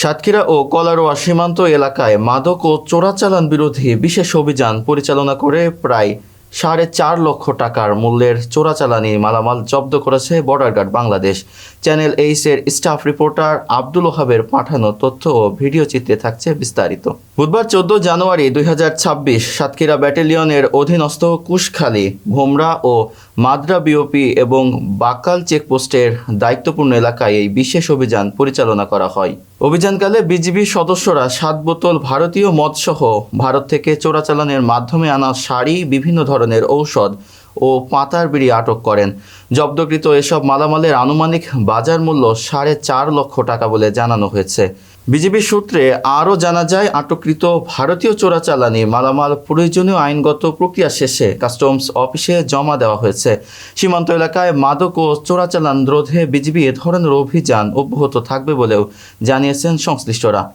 সাতক্ষীরা ও কলারোয়া সীমান্ত এলাকায় মাদক ও চোরাচালান বিরোধী বিশেষ অভিযান পরিচালনা করে প্রায় সাড়ে চার লক্ষ টাকার মূল্যের চোরাচালানি মালামাল জব্দ করেছে বর্ডার গার্ড বাংলাদেশ। চ্যানেল এইসের স্টাফ রিপোর্টার আব্দুল ওহাবের পাঠানো তথ্য ও ভিডিও চিত্রে থাকছে বিস্তারিত। বুধবার চোদ্দ জানুয়ারি দুই সাতক্ষীরা ব্যাটালিয়নের অধীনস্থ কুশখালী, ভোমরা ও মাদ্রা বিওপি এবং বাকাল চেকপোস্টের দায়িত্বপূর্ণ এলাকায় এই বিশেষ অভিযান পরিচালনা করা হয়। অভিযানকালে বিজিবি সদস্যরা সাত বোতল ভারতীয় মদসহ ভারত থেকে চোরাচালানের মাধ্যমে আনা শাড়ি, বিভিন্ন ধরনের ঔষধ ও পাতার বিড়ি আটক করেন। জব্দকৃত এসব মালামালের আনুমানিক বাজার মূল্য সাড়ে চার লক্ষ টাকা বলে জানানো হয়েছে। বিজিবি সূত্রে আরও জানা যায়, আটককৃত ভারতীয় চোরাচালানি মালামাল প্রয়োজনীয় আইনগত প্রক্রিয়া শেষে কাস্টমস অফিসে জমা দেওয়া হয়েছে। সীমান্ত এলাকায় মাদক ও চোরাচালান রোধে বিজিবি এ ধরনের অভিযান অব্যাহত থাকবে বলেও জানিয়েছেন সংশ্লিষ্টরা।